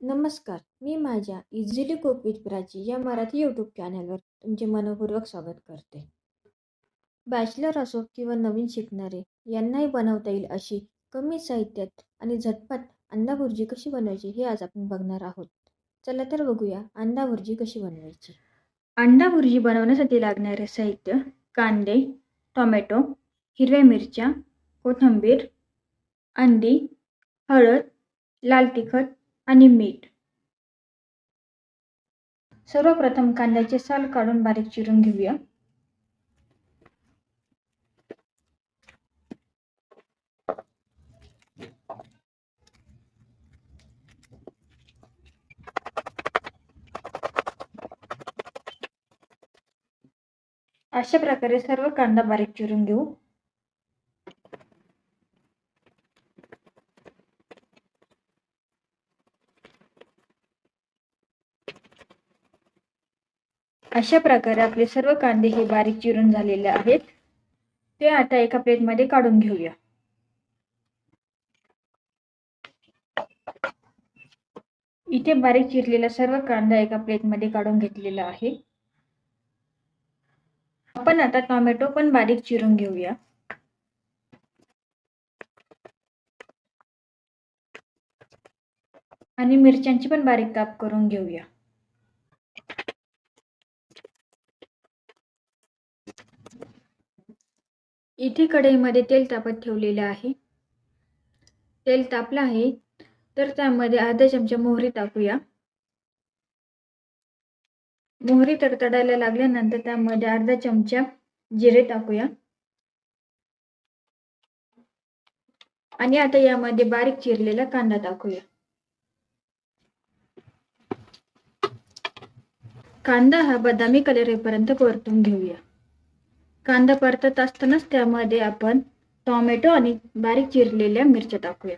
नमस्कार मी माझ्या easily cook with Prachi या मराठी यूट्यूब चॅनलवर तुमचे मनपूर्वक स्वागत करते. बॅचलर असो किंवा नवीन शिकणारे यांनाही बनवता येईल अशी कमी साहित्यात आणि झटपट अंडा भुर्जी कशी बनवायची हे आज आपण बघणार आहोत. चला तर बघूया अंडा भुर्जी कशी बनवायची. अंडा भुर्जी बनवण्यासाठी लागणारे साहित्य कांदे टोमॅटो हिरव्या मिरच्या कोथिंबीर अंडी हळद लाल तिखट आणि मीठ. सर्वप्रथम कांद्याचे साल काढून बारीक चिरून घेऊया. अशा प्रकारे सर्व कांदा बारीक चिरून घेऊ. अशा प्रकारे आपले सर्व कांदे हे बारीक चिरून झालेले आहेत. ते आता एका प्लेटमध्ये काढून घेऊया. इथे बारीक चिरलेला सर्व कांदा एका प्लेटमध्ये काढून घेतलेला आहे. आपण आता टोमॅटो पण बारीक चिरून घेऊया. आणि मिरच्यांची पण बारीक काप करून घेऊया. इथे कढईमध्ये तेल तापत ठेवलेले आहे. तेल तापलं आहे तर त्यामध्ये अर्धा चमचा मोहरी टाकूया. मोहरी तडतडायला लागल्यानंतर त्यामध्ये अर्धा चमचा जिरे टाकूया. आणि आता यामध्ये बारीक चिरलेला कांदा टाकूया. कांदा हा बदामी कलर येईपर्यंत परतून घेऊया. कांदा परतत असतानाच त्यामध्ये आपण टोमॅटो आणि बारीक चिरलेल्या मिरच्या टाकूया.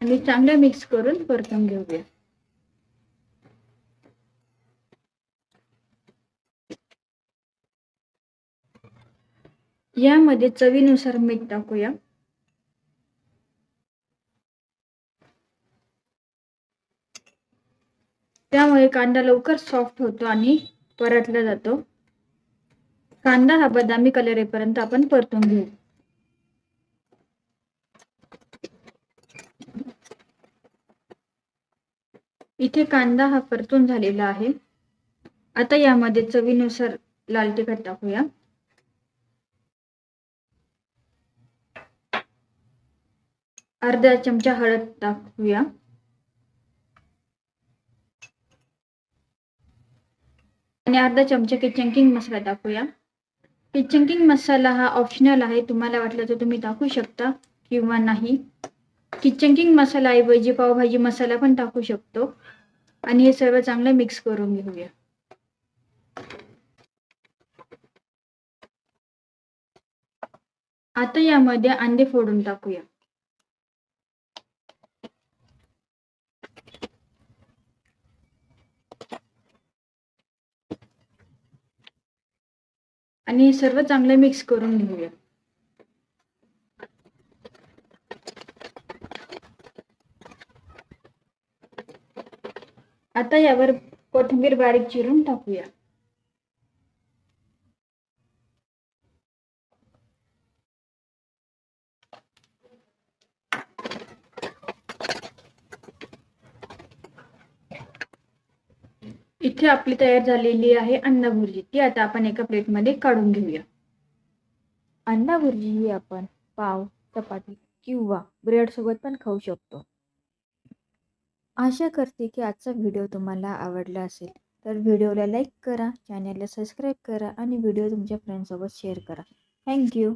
आणि चांगल्या मिक्स करून परतून घेऊया. यामध्ये चवीनुसार मीठ टाकूया. त्यामुळे कांदा लवकर सॉफ्ट होतो आणि परतला जातो. कांदा हा बदामी कलर येईपर्यंत आपण परतून घेऊ. इथे कांदा हा परतून झालेला आहे. आता यामध्ये चवीनुसार लाल तिखट टाकूया. अर्धा चमचा हळद टाकूया. आणि अर्धा चमचा किचन किंग मसाला टाकूया किचन किंग मसाला हा ऑप्शनल आहे. तुम्हाला वाटलं तर तुम्ही टाकू शकता किंवा नाही. किचन किंग मसाला ऐवजी पावभाजी मसाला पण टाकू शकतो. आणि हे सर्व चांगलं मिक्स करून घेऊया. आता यामध्ये अंडे फोडून टाकूया. आणि हे सर्व चांगलं मिक्स करून घेऊया. आता यावर कोथिंबीर बारीक चिरून टाकूया. इथे आपली तयार झालेली आहे अन्नभुर्जी. ती आता आपण एका प्लेटमध्ये काढून घेऊया. अन्नभुर्जी ही आपण पाव चपाती किंवा ब्रेडसोबत पण खाऊ शकतो. आशा करते की आजचा व्हिडिओ तुम्हाला आवडला असेल. तर व्हिडिओला लाईक करा चॅनलला सबस्क्राईब करा आणि व्हिडिओ तुमच्या फ्रेंडसोबत शेअर करा. थँक्यू